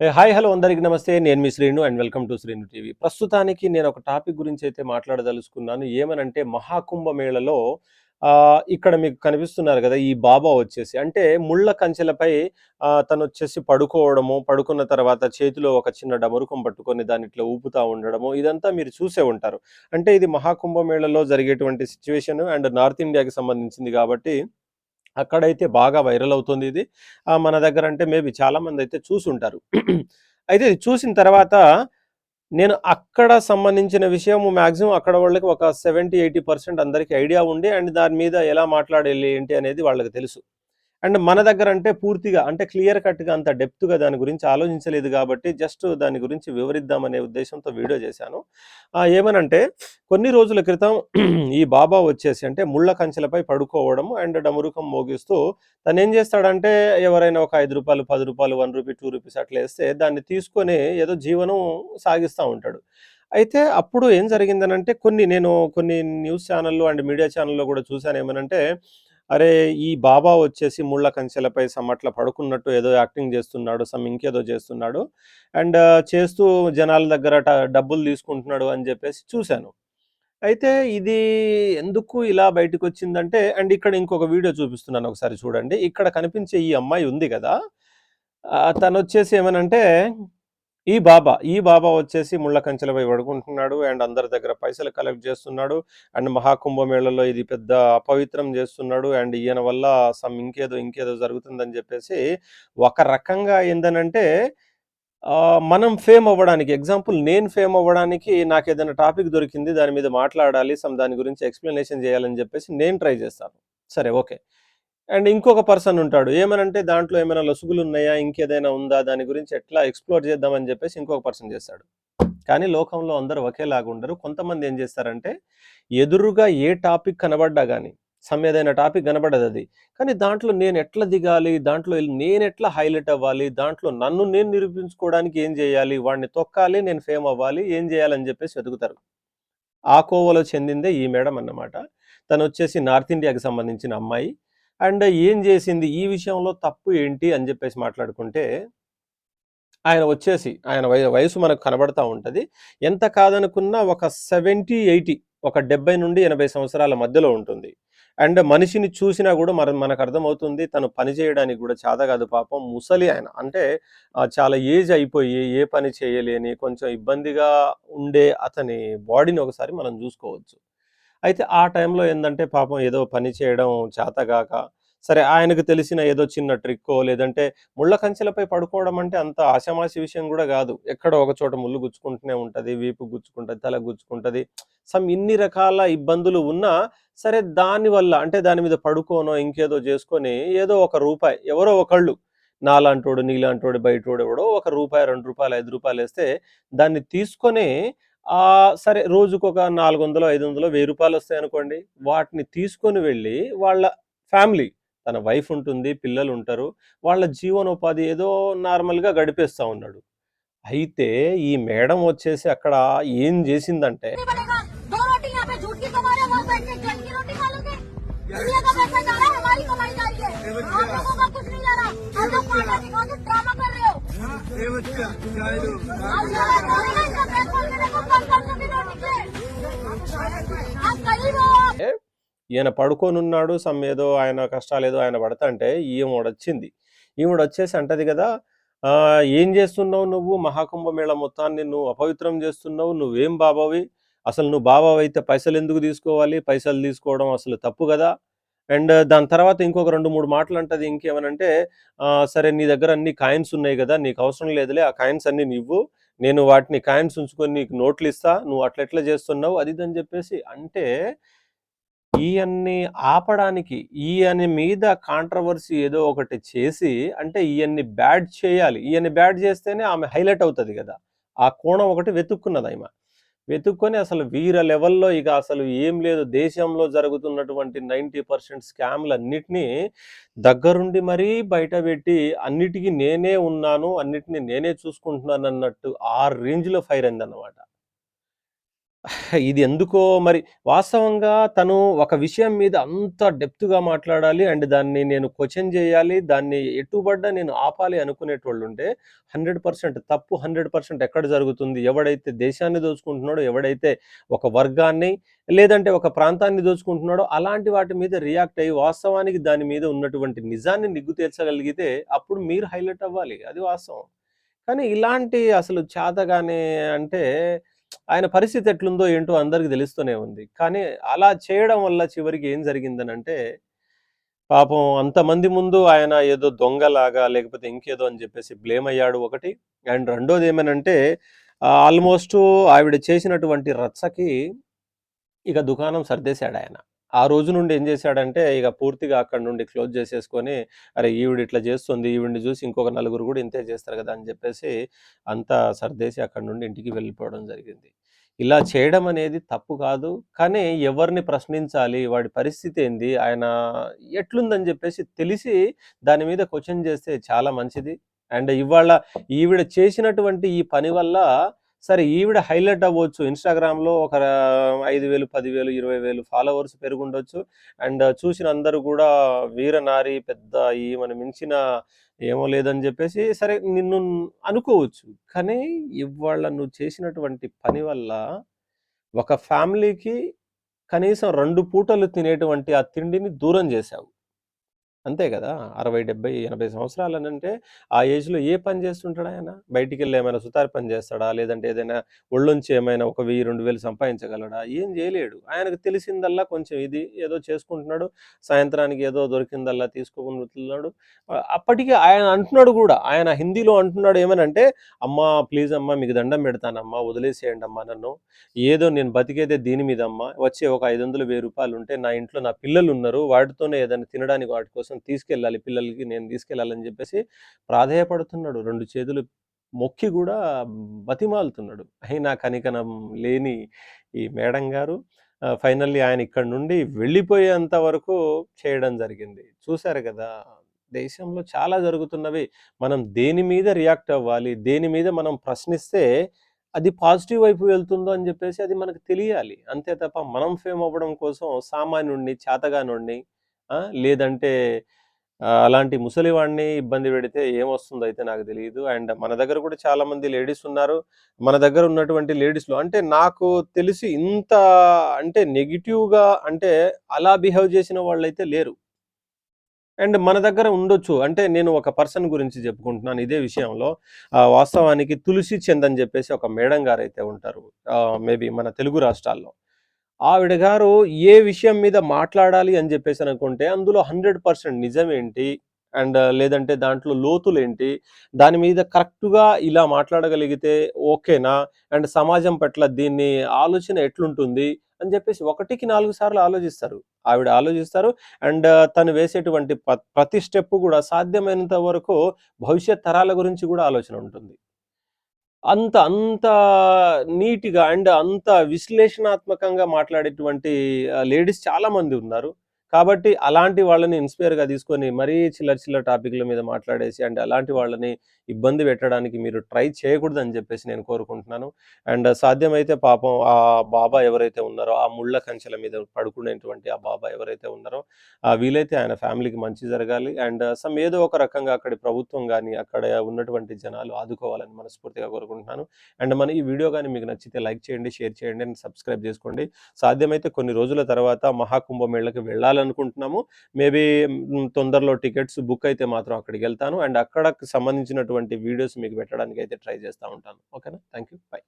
Hi hello అందరికి నమస్తే. నేను మీ Srinu and welcome to Srinu TV. ప్రస్తుతానికి నేను ఒక టాపిక్ గురించి అయితే మాట్లాడదలుచుకున్నాను. ఏమనంటే మహాకుంభమేళలో ఆ, ఇక్కడ మీకు కనిపిస్తున్నారు కదా ఈ బాబా వచ్చేసి. అంటే ముళ్ళ కంచెలపై తను వచ్చేసి పడుకోవడము పడుకున్న తర్వాత చేతిలో ఒక చిన్న డమరుకం పట్టుకొని దాని ఇట్లా ఊపుతా ఉండడము ఇదంతా మీరు చూసే ఉంటారు. అంటే ఇది మహాకుంభమేళలో జరిగేటువంటి సిచ్యువేషన్ అండ్ నార్త్ ఇండియాకి సంబంధించింది కాబట్టి అక్కడైతే బాగా వైరల్ అవుతుంది ఇది. ఆ, మన దగ్గర అంటే మేబీ చాలా మంది అయితే చూసుంటారు. అయితే ఇది చూసిన తర్వాత నేను అక్కడ సంబంధించిన విషయం మ్యాక్సిమం అక్కడ వాళ్ళకి ఒక సెవెంటీ ఎయిటీ పర్సెంట్ అందరికీ ఐడియా ఉండి అండ్ దాని మీద ఎలా మాట్లాడాలి ఏంటి అనేది వాళ్ళకి తెలుసు. అండ్ మన దగ్గర అంటే పూర్తిగా అంటే క్లియర్ కట్గా అంత డెప్త్గా దాని గురించి ఆలోచించలేదు కాబట్టి జస్ట్ దాని గురించి వివరిద్దామనే ఉద్దేశంతో వీడియో చేశాను. ఏమనంటే కొన్ని రోజుల క్రితం ఈ బాబా వచ్చేసి అంటే ముళ్ళ కంచెలపై పడుకోవడం అండ్ డమరుకం మోగిస్తూ తను ఏం చేస్తాడంటే ఎవరైనా ఒక ఐదు రూపాయలు పది రూపాయలు వన్ రూపీ టూ రూపీస్ అట్లా వేస్తే దాన్ని తీసుకొని ఏదో జీవనం సాగిస్తూ ఉంటాడు. అయితే అప్పుడు ఏం జరిగిందనంటే కొన్ని నేను కొన్ని న్యూస్ ఛానళ్ళు అండ్ మీడియా ఛానల్లో కూడా చూశాను ఏమనంటే అరే ఈ బాబా వచ్చేసి ముళ్ళ కంచెలపై సమ్ అట్లా పడుకున్నట్టు ఏదో యాక్టింగ్ చేస్తున్నాడు సమ్ ఇంకేదో చేస్తున్నాడు. అండ్ చేస్తూ జనాల దగ్గర డబ్బులు తీసుకుంటున్నాడు అని చెప్పేసి చూశాను. అయితే ఇది ఎందుకు ఇలా బయటకు వచ్చిందంటే అండ్ ఇక్కడ ఇంకొక వీడియో చూపిస్తున్నాను ఒకసారి చూడండి. ఇక్కడ కనిపించే ఈ అమ్మాయి ఉంది కదా తను వచ్చేసి ఏమనంటే ఈ బాబా ఈ బాబా వచ్చేసి ముళ్ళ కంచెలపై పడుకుంటున్నాడు అండ్ అందరి దగ్గర పైసలు కలెక్ట్ చేస్తున్నాడు అండ్ మహాకుంభమేళలో ఇది పెద్ద అపవిత్రం చేస్తున్నాడు అండ్ ఈయన వల్ల సమ్ ఇంకేదో ఇంకేదో జరుగుతుందని చెప్పేసి ఒక రకంగా ఏందనంటే మనం ఫేమ్ అవ్వడానికి ఎగ్జాంపుల్ నేను ఫేమ్ అవ్వడానికి నాకు ఏదైనా టాపిక్ దొరికింది దాని మీద మాట్లాడాలి సమ్ దాని గురించి ఎక్స్ప్లెనేషన్ చేయాలని చెప్పేసి నేను ట్రై చేస్తాను. సరే ఓకే. అండ్ ఇంకొక పర్సన్ ఉంటాడు. ఏమనంటే దాంట్లో ఏమైనా లొసుగులు ఉన్నాయా? ఇంకేదైనా ఉందా? దాని గురించి ఎట్లా ఎక్స్ప్లోర్ చేద్దామని చెప్పేసి ఇంకొక పర్సన్ చేస్తాడు. కానీ లోకంలో అందరూ ఒకేలాగా ఉండరు. కొంతమంది ఏం చేస్తారంటే ఎదురుగా ఏ టాపిక్ కనబడ్డా కానీ సమ్ ఏదైనా టాపిక్ కనబడదు అది. కానీ దాంట్లో నేను ఎట్లా దిగాలి? దాంట్లో నేను ఎట్లా హైలైట్ అవ్వాలి? దాంట్లో నన్ను నేను నిరూపించుకోవడానికి ఏం చేయాలి? వాడిని తొక్కాలి నేను ఫేమ్ అవ్వాలి ఏం చేయాలని చెప్పేసి వెతుకుతారు. ఆ కోవలో చెందిందే ఈ మేడం అన్నమాట. తను వచ్చేసి నార్త్ ఇండియాకి సంబంధించిన అమ్మాయి. అండ్ ఏం చేసింది? ఈ విషయంలో తప్పు ఏంటి? అని చెప్పేసి మాట్లాడుకుంటే ఆయన వచ్చేసి ఆయన వయసు మనకు కనబడతా ఉంటుంది. ఎంత కాదనుకున్నా ఒక సెవెంటీ ఎయిటీ ఒక డెబ్బై నుండి ఎనభై సంవత్సరాల మధ్యలో ఉంటుంది. అండ్ మనిషిని చూసినా కూడా మన మనకు అర్థమవుతుంది తను పని చేయడానికి కూడా చేత కాదు పాపం ముసలి ఆయన. అంటే చాలా ఏజ్ అయిపోయి ఏ పని చేయలేని కొంచెం ఇబ్బందిగా ఉండే అతని బాడీని ఒకసారి మనం చూసుకోవచ్చు. అయితే ఆ టైంలో ఏంటంటే పాపం ఏదో పని చేయడం చేతగాక సరే ఆయనకు తెలిసిన ఏదో చిన్న ట్రిక్కో లేదంటే ముళ్ళ కంచెలపై పడుకోవడం అంటే అంత ఆషామాషి విషయం కూడా కాదు. ఎక్కడో ఒక చోట ముళ్ళు గుచ్చుకుంటూనే ఉంటుంది వీపు గుచ్చుకుంటుంది తల గుచ్చుకుంటుంది. సమ్ ఇన్ని రకాల ఇబ్బందులు ఉన్నా సరే దాని వల్ల అంటే దాని మీద పడుకోనో ఇంకేదో చేసుకొని ఏదో ఒక రూపాయి ఎవరో ఒకళ్ళు నాలాంటోడు నీలాంటోడు బయటోడు ఎవడో ఒక రూపాయి రెండు రూపాయలు ఐదు రూపాయలు వేస్తే దాన్ని తీసుకొని సరే రోజుకు ఒక నాలుగు వందలు ఐదు వందలు వెయ్యి రూపాయలు వస్తాయి అనుకోండి. వాటిని తీసుకొని వెళ్ళి వాళ్ళ ఫ్యామిలీ తన వైఫ్ ఉంటుంది పిల్లలు ఉంటారు వాళ్ళ జీవనోపాధి ఏదో నార్మల్గా గడిపేస్తా ఉన్నాడు. అయితే ఈ మేడం వచ్చేసి అక్కడ ఏం చేసిందంటే नहीं ఈయన పడుకోనున్నాడు సమ్ ఏదో ఆయన కష్టాలు ఏదో ఆయన పడతంటే ఈమె వచ్చింది ఈవిడ వచ్చేసి అంటది కదా ఏం చేస్తున్నావు నువ్వు? మహాకుంభమేళ మొత్తాన్ని నువ్వు అపవిత్రం చేస్తున్నావు నువ్వేం బాబావి? అసలు నువ్వు బాబావి అయితే పైసలు ఎందుకు తీసుకోవాలి? పైసలు తీసుకోవడం అసలు తప్పు కదా? అండ్ దాని తర్వాత ఇంకొక రెండు మూడు మాటలు అంటది ఇంకేమనంటే సరే నీ దగ్గర అన్ని కాయిన్స్ ఉన్నాయి కదా నీకు అవసరం లేదులే ఆ కాయిన్స్ అన్ని నువ్వు నేను వాటిని కాయిన్స్ ఉంచుకొని నీకు నోట్లు ఇస్తా నువ్వు అట్లా ఎట్లా చేస్తున్నావు అది ఇది అని చెప్పేసి అంటే ఈయన్ని ఆపడానికి ఈయన మీద కాంట్రవర్సీ ఏదో ఒకటి చేసి అంటే ఈయన్ని బ్యాడ్ చేయాలి. ఈయన్ని బ్యాడ్ చేస్తేనే ఆమె హైలైట్ అవుతుంది కదా. ఆ కోణం ఒకటి వెతుక్కున్నది ఆమె. వెతుక్కొని అసలు వీర లెవెల్లో ఇక అసలు ఏం లేదు. దేశంలో జరుగుతున్నటువంటి నైంటీ పర్సెంట్ స్కామ్లు అన్నిటినీ దగ్గరుండి మరీ బయట పెట్టి అన్నిటికీ నేనే ఉన్నాను అన్నిటినీ నేనే చూసుకుంటున్నాను అన్నట్టు ఆ రేంజ్లో ఫైర్ అయింది అన్నమాట ఇది ఎందుకో మరి వాస్తవంగా తను ఒక విషయం మీద అంత డెప్త్‌గా మాట్లాడాలి అండ్ దాన్ని నేను క్వెషన్ చేయాలి దాన్ని ఎటుపడ్డా నేను ఆపాలి అనుకునేటోళ్ళుంటే 100% తప్పు 100% ఎక్కడ జరుగుతుంది? ఎవడైతే దేశాన్ని దోచుకుంటున్నాడో, ఎవడైతే ఒక వర్గాన్ని లేదంటే ఒక ప్రాంతాన్ని దోచుకుంటున్నాడో అలాంటి వాటి మీద రియాక్ట్ అయ్యి వాస్తవానికి దాని మీద ఉన్నటువంటి నిజాన్ని నిగ్గు తేల్చగలిగితే అప్పుడు మీరు హైలైట్ అవ్వాలి. అది వాస్తవం. కానీ ఇలాంటి అసలు చేతగాని అంటే ఆయన పరిస్థితి ఎట్లుందో ఏంటో అందరికి తెలుస్తూనే ఉంది. కానీ అలా చేయడం వల్ల చివరికి ఏం జరిగిందనంటే, పాపం అంతమంది ముందు ఆయన ఏదో దొంగలాగా లేకపోతే ఇంకేదో అని చెప్పేసి బ్లేమ్ అయ్యాడు ఒకటి. అండ్ రెండోది ఏమనంటే ఆల్మోస్ట్ ఆవిడ చేసినటువంటి రచ్చకి ఇక దుకాణం సర్దేశాడు ఆయన ఆ రోజు నుండి ఏం చేశాడంటే ఇక పూర్తిగా అక్కడి నుండి క్లోజ్ చేసేసుకొని, అరే! ఈవిడ ఇట్లా చేస్తుంది. ఈవిడిని చూసి ఇంకొక నలుగురు కూడా ఇంతే చేస్తారు కదా! అని చెప్పేసి అంతా సర్దేసి అక్కడి నుండి ఇంటికి వెళ్ళిపోవడం జరిగింది. ఇలా చేయడం అనేది తప్పు కాదు. కానీ ఎవరిని ప్రశ్నించాలి? వాడి పరిస్థితి ఏంది? ఆయన ఎట్లుందని చెప్పేసి తెలిసి దాని మీద క్వశ్చన్ చేస్తే చాలా మంచిది. అండ్ ఇవాళ ఈవిడ చేసినటువంటి ఈ పని వల్ల సరే ఈవిడ హైలైట్ అవ్వచ్చు. ఇన్‌స్టాగ్రామ్‌లో ఒక ఐదు వేలు పదివేలు ఇరవై వేలు ఫాలోవర్స్ పెరుగుండొచ్చు అండ్ చూసిన అందరూ కూడా వీరనారి పెద్ద ఈమెను మించిన ఏమో లేదని చెప్పేసి సరే నిన్ను అనుకోవచ్చు. కానీ ఇవాళ నువ్వు చేసినటువంటి పని వల్ల ఒక ఫ్యామిలీకి కనీసం రెండు పూటలు తినేటువంటి ఆ తిండిని దూరం చేశావు. అంతే కదా! అరవై డెబ్బై ఎనభై సంవత్సరాలు అని అంటే ఆ ఏజ్‌లో ఏ పని చేస్తుంటాడా ఆయన బయటికి వెళ్ళి ఏమైనా సుతారి పని చేస్తాడా? లేదంటే ఏదైనా ఒళ్ళొంచి ఏమైనా ఒక వెయ్యి రెండు వేలు సంపాదించగలడా? ఏం చేయలేడు. ఆయనకు తెలిసిందల్లా కొంచెం ఇది ఏదో చేసుకుంటున్నాడు. సాయంత్రానికి ఏదో దొరికిందల్లా తీసుకొనుతున్నాడు. ఆహ్, అప్పటికి ఆయన అంటున్నాడు కూడా ఆయన హిందీలో అంటున్నాడు ఏమనంటే, "అమ్మా ప్లీజ్ అమ్మా మీకు దండం పెడతానమ్మా వదిలేసేయండి అమ్మా నన్ను. ఏదో నేను బతికేదే దీని మీద అమ్మా. వచ్చే ఒక 500, 1000 రూపాయలుంటే నా ఇంట్లో నా పిల్లలు ఉన్నారు వాటితోనే ఏదైనా తినడానికి వాటి కోసం తీసుకెళ్ళాలి. పిల్లలకి నేను తీసుకెళ్ళాలని" చెప్పేసి ప్రాధేయపడుతున్నాడు. రెండు చేతులు మొక్కి కూడా బతిమాలుతున్నాడు. అయినా కనికనం లేని ఈ మేడం గారు ఫైనల్లీ ఆయన ఇక్కడి నుండి వెళ్ళిపోయేంత వరకు చేయడం జరిగింది. చూశారు కదా! దేశంలో చాలా జరుగుతున్నవి. మనం దేని మీద రియాక్ట్ అవ్వాలి? దేని మీద మనం ప్రశ్నిస్తే అది పాజిటివ్ వైపు వెళ్తుందో అని చెప్పేసి అది మనకు తెలియాలి. అంతే తప్ప మనం ఫేమ్ అవ్వడం కోసం సామాన్యుడిని, చేతగానుడిని లేదంటే అలాంటి ముసలివాడిని ఇబ్బంది పెడితే ఏమొస్తుందో అయితే నాకు తెలియదు అండ్ మన దగ్గర కూడా చాలామంది లేడీస్ ఉన్నారు. మన దగ్గర ఉన్నటువంటి లేడీస్‌లో అంటే నాకు తెలిసి ఇంత అంటే నెగిటివ్గా అంటే అలా బిహేవ్ చేసిన వాళ్ళైతే లేరు. అండ్ మన దగ్గర ఉండొచ్చు. అంటే నేను ఒక పర్సన్ గురించి చెప్పుకుంటున్నాను ఇదే విషయంలో. వాస్తవానికి 'తులసి చంద్' అని చెప్పేసి ఒక మేడం గారు అయితే ఉంటారు. మేబీ మన తెలుగు రాష్ట్రాల్లో. ఆవిడ గారు ఏ విషయం మీద మాట్లాడాలి అని చెప్పేసి అనుకుంటే అందులో 100% నిజమేంటి? అండ్ లేదంటే దాంట్లో లోతులేంటి? దాని మీద కరెక్ట్‌గా ఇలా మాట్లాడగలిగితే ఓకేనా? అండ్ సమాజం పట్ల దీన్ని ఆలోచన ఎట్లుంటుంది? అని చెప్పేసి ఒకటికి నాలుగు సార్లు ఆలోచిస్తారు. ఆవిడ ఆలోచిస్తారు. అండ్ తను వేసేటువంటి ప్రతి స్టెప్ కూడా సాధ్యమైనంత వరకు భవిష్యత్ తరాల గురించి కూడా ఆలోచన ఉంటుంది. అంత అంత నీట్‌గా అండ్ అంత విశ్లేషణాత్మకంగా మాట్లాడేటువంటి లేడీస్ చాలా మంది ఉన్నారు. కాబట్టి అలాంటి వాళ్ళని ఇన్‌స్పైర్‌గా తీసుకొని మరీ చిల్లర చిల్లర టాపిక్‌ల మీద మాట్లాడేసి అండ్ అలాంటి వాళ్ళని ఇబ్బంది పెట్టడానికి మీరు ట్రై చేయకూడదని చెప్పేసి నేను కోరుకుంటున్నాను. అండ్ సాధ్యమైతే పాపం ఆ బాబా ఎవరైతే ఉన్నారో ఆ ముళ్ళ కంచెల మీద పడుకునేటువంటి ఆ బాబా ఎవరైతే ఉన్నారో ఆ వీలైతే ఆయన ఫ్యామిలీకి మంచి జరగాలి. అండ్ సమ్ ఏదో ఒక రకంగా అక్కడి ప్రభుత్వం కానీ అక్కడ ఉన్నటువంటి జనాలు ఆదుకోవాలని మనస్ఫూర్తిగా కోరుకుంటున్నాను. అండ్ మన ఈ వీడియో కానీ మీకు నచ్చితే లైక్ చేయండి, షేర్ చేయండి అండ్ సబ్స్క్రైబ్ చేసుకోండి. సాధ్యమైతే కొన్ని రోజుల తర్వాత మహాకుంభమేళకి వెళ్ళాలనుకుంటున్నాము. మేబీ తొందరలో టికెట్స్ బుక్ అయితే మాత్రం అక్కడికి వెళ్తాను అండ్ అక్కడ సంబంధించినటువంటి వీడియోస్ మీకు పెట్టడానికి అయితే ట్రై చేస్తా ఉంటాను. ఓకేనా? Thank you. బై.